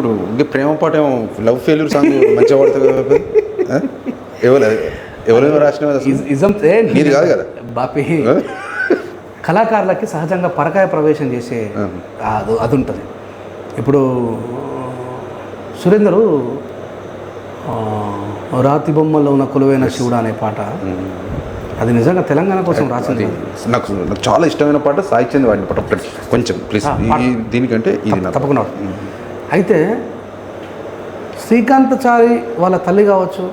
ఇప్పుడు ఇంకే ప్రేమ పాట ఏమో లవ్ ఫెయిల్యూర్ సాంగ్ మంచిగా పడుతుంది కదా? ఎవరు ఎవరైనా రాసిన ఇజ్- నీది కాదు కదా? బాపి. కళాకారులకి సహజంగా పరకాయ ప్రవేశం చేసే అది అది ఉంటుంది. ఇప్పుడు సురేందరు రాతి బొమ్మల్లో ఉన్న కొలువైన శివుడు అనే పాట. అది నిజంగా తెలంగాణ కోసం రాసింది నాకు నాకు చాలా ఇష్టమైన పాట చంద్ వాడిన పాట కొంచెం ప్లీజ్ దీనికంటే ఇది తప్పకుండా. అయితే శ్రీకాంతచారి వాళ్ళ తల్లి కావచ్చు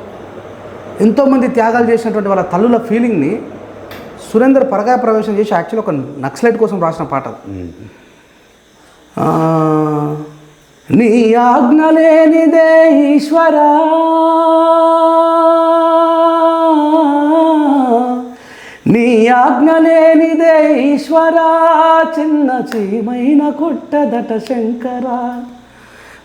ఎంతోమంది త్యాగాలు చేసినటువంటి వాళ్ళ తల్లుల ఫీలింగ్ని సురేందర్ పరగా ప్రవేశం చేసి యాక్చువల్ ఒక నక్సలైట్ కోసం రాసిన పాట నీ ఆజ్ఞ లేనిదే ఈశ్వరా నీ ఆజ్ఞ లేనిదే ఈశ్వరా చిన్న చీమైన కొట్టదట శంకరా.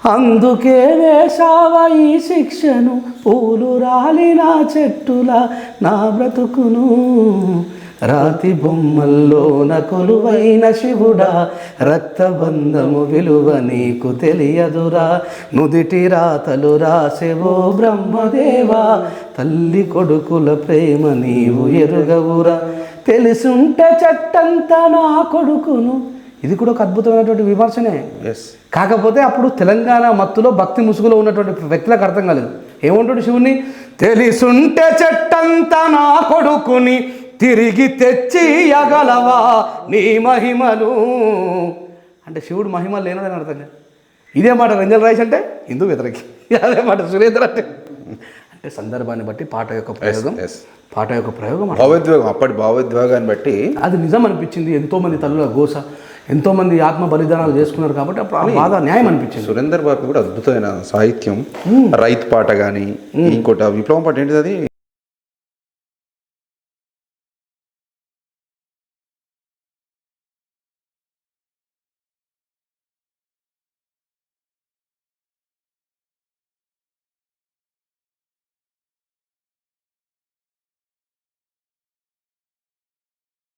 అందుకే వేశావ ఈ శిక్షను? పూలు రాలిన చెట్టుల నా బ్రతుకును. రాతి బొమ్మల్లోన కొలువైన శివుడా రక్తబంధము విలువ నీకు తెలియదురా. నుదిటి రాతలు రాసెవో బ్రహ్మదేవా తల్లి కొడుకుల ప్రేమ నీవు ఎరుగవురా. తెలుసుంటే చెట్టంతా నా కొడుకును. ఇది కూడా ఒక అద్భుతమైనటువంటి విమర్శనే. ఎస్ కాకపోతే అప్పుడు తెలంగాణ మత్తులో భక్తి ముసుగులో ఉన్నటువంటి వ్యక్తులకు అర్థం కాలేదు. ఏమంటాడు శివుని తెలిసుంటే చెట్టంతా నా కొడుకుని తిరిగి తెచ్చి యగలవా నీ మహిమలు అంటే శివుడు మహిమలు లేనని అర్థం కాదు. ఇదే మాట రంజల్ రాయిస్ అంటే హిందూ వ్యతిరేకి. అదే మాట సురేంద్ర అంటే. అంటే సందర్భాన్ని బట్టి పాట యొక్క ప్రయోగం. పాట యొక్క ప్రయోగం. భావోద్వేగం అప్పటి భావోద్వేగాన్ని బట్టి అది నిజం అనిపించింది ఎంతోమంది తల్లుల గోస ఎంతోమంది ఆత్మ బలిదానాలు చేసుకున్నారు కాబట్టి అప్పుడు ఆ బాధ న్యాయం అనిపించింది. సురేందర్ బాబు కూడా అద్భుతమైన సాహిత్యం రైతు పాట కానీ ఇంకోటి విప్లవం పాట ఏంటిది అది?